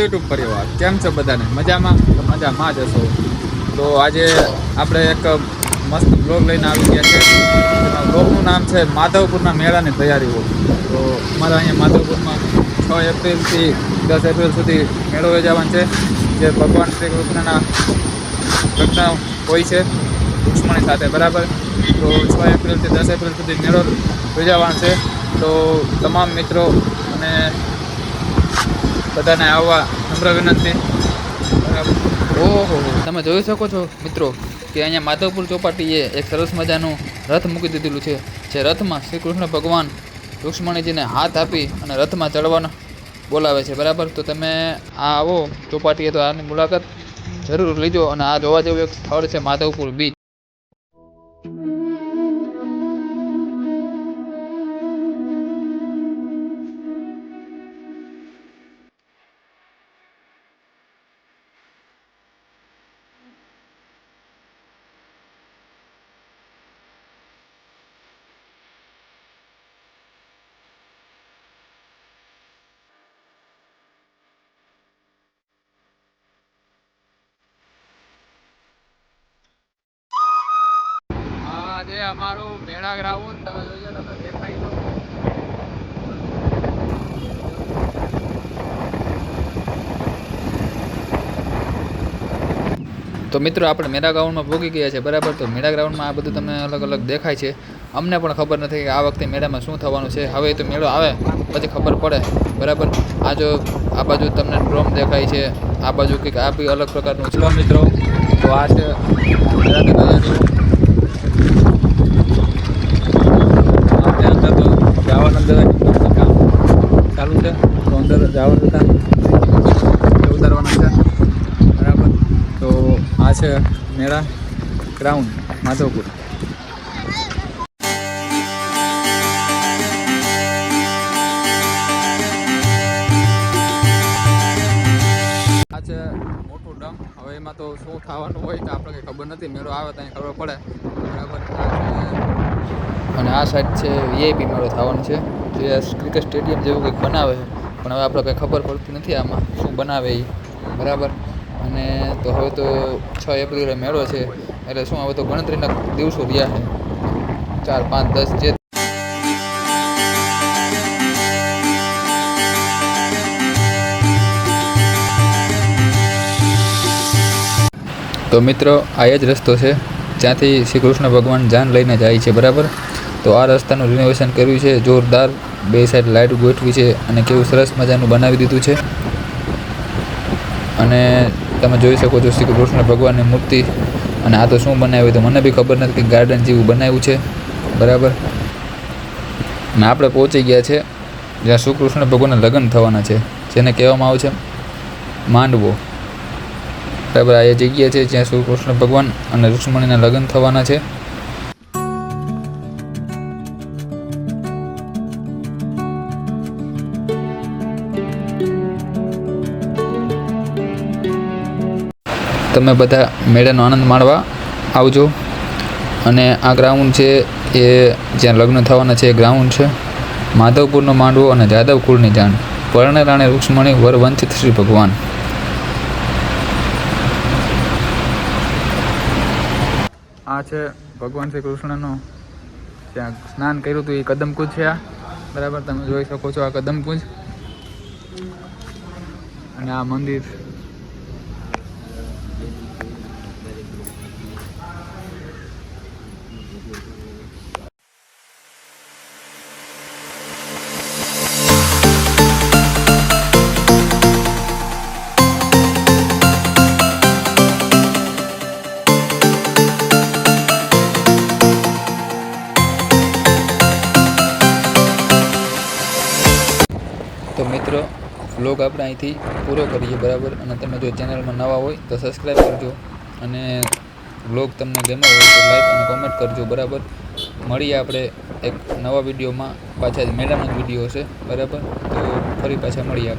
YouTube પરિવાર કેમ છો બધાને? મજામાં? તો મજામાં જ હશો. તો આજે આપણે એક મસ્ત બ્લોગ લઈને આવી ગયા છે. બ્લોગનું નામ છે માધવપુરના મેળાની તૈયારીઓ. તો અમારા અહીંયા માધવપુરમાં છ એપ્રિલથી દસ એપ્રિલ સુધી મેળો યોજાવાનો છે, જે ભગવાન શ્રી કૃષ્ણના ઘટના હોય છે રૂક્ષ્મણી સાથે, બરાબર? તો છ એપ્રિલથી દસ એપ્રિલ સુધી મેળો યોજાવાનો છે. તો તમામ મિત્રો અને બધાને આવવા નમ્ર વિનંતી. ઓહો. તમે જોઈ શકો છો મિત્રો કે અહીંયા માધવપુર ચોપાટીએ એક સરસ મજાનું રથ મૂકી દીધેલું છે, જે રથમાં શ્રી કૃષ્ણ ભગવાન રુક્ષ્મણીજીને હાથ આપી અને રથમાં ચડવાનો બોલાવે છે. બરાબર? તો તમે આ આવો ચોપાટીએ તો આની મુલાકાત જરૂર લીજો અને આ જોવા જેવું એક સ્થળ છે માધવપુર બીચ અમારું મેળા ગ્રાઉન્ડ તમે તમે તો. મિત્રો આપણે મેળા ગ્રાઉન્ડમાં ભોગી ગયા છે બરાબર? તો મેળા ગ્રાઉન્ડમાં આ બધું તમને અલગ અલગ દેખાય છે. અમને પણ ખબર નથી કે આ વખતે મેળામાં શું થવાનું છે. હવે તો મેળો આવે પછી ખબર પડે બરાબર? આ જો આ બાજુ તમને ડ્રોમ દેખાય છે આ બાજુ કંઈક આ બી અલગ પ્રકારનું છે. મિત્રો તો આ છે મેળાની તૈયારીઓ આપણે અંદર તો જવાના અંદર કામ ચાલુ છે તો અંદર જવાનું હતા ઉતારવાના છે બરાબર તો આ છે મેળા ગ્રાઉન્ડ માધવપુર. હવે એમાં તો શું થવાનું હોય તો આપણે કંઈ ખબર નથી. મેળો આવે તો ખબર પડે. બરાબર. અને આ સાઈડ છે વીઆઈપી મેળો થવાનો છે. જે ક્રિકેટ સ્ટેડિયમ જેવું કંઈક બનાવે છે. પણ હવે આપણે કંઈ ખબર પડતી નથી આમાં શું બનાવે એ બરાબર. અને તો હવે તો છ એપ્રિલે મેળો છે, એટલે શું, હવે તો ગણતરીના દિવસો રહ્યા છે. ચાર, પાંચ, દસ, જે તો મિત્રો, આ જ રસ્તો છે. જ્યાંથી શ્રી કૃષ્ણ ભગવાન જાન લઈને જાય છે, બરાબર? તો આ રસ્તાનું રિનોવેશન કર્યું છે, જોરદાર. બે સાઈડ લાઇટ ગોઠવી છે અને કેવું સરસ મજાનું બનાવી દીધું છે. અને તમે જોઈ શકો છો શ્રી કૃષ્ણ ભગવાનની મૂર્તિ. અને આ તો શું બનાવ્યું તો મને બી ખબર નથી કે ગાર્ડન જેવું બનાવ્યું છે. બરાબર? ને આપણે પહોંચી ગયા છે, જ્યાં શ્રી કૃષ્ણ ભગવાનના લગ્ન થવાના છે, જેને કહેવામાં આવે છે માંડવો. બરાબર, આ એ જગ્યા છે જ્યાં શ્રી કૃષ્ણ ભગવાન અને રુક્ષ્મણીના લગ્ન થવાના છે. તમે બધા મેળાનો આનંદ માણવા આવજો. અને આ ગ્રાઉન્ડ છે એ જ્યાં લગ્ન થવાના છે એ ગ્રાઉન્ડ છે. માધવપુરનો માંડવો અને જાદવ કુળની જાણ. પરણે રાણે રૂક્ષ્મણી વરવંચિત શ્રી ભગવાન. આ છે ભગવાન શ્રી કૃષ્ણનું ત્યાં સ્નાન કર્યું હતું એ કદમકુંજ છે આ. બરાબર, તમે જોઈ શકો છો આ કદમકુંજ. અને આ મંદિર મિત્રો વ્લોગ આપણે અહીંથી પૂરો કરીએ, બરાબર? અને તમે જો ચેનલમાં નવા હોય તો સબસ્ક્રાઈબ કરજો. અને વ્લોગ તમને ગમે હોય તો લાઈક અને કોમેન્ટ કરજો, બરાબર? મળીએ આપણે એક નવા વિડીયોમાં. પાછા જ મેળાનો જ વીડિયો છે બરાબર? તો ફરી પાછા મળીએ આપણે.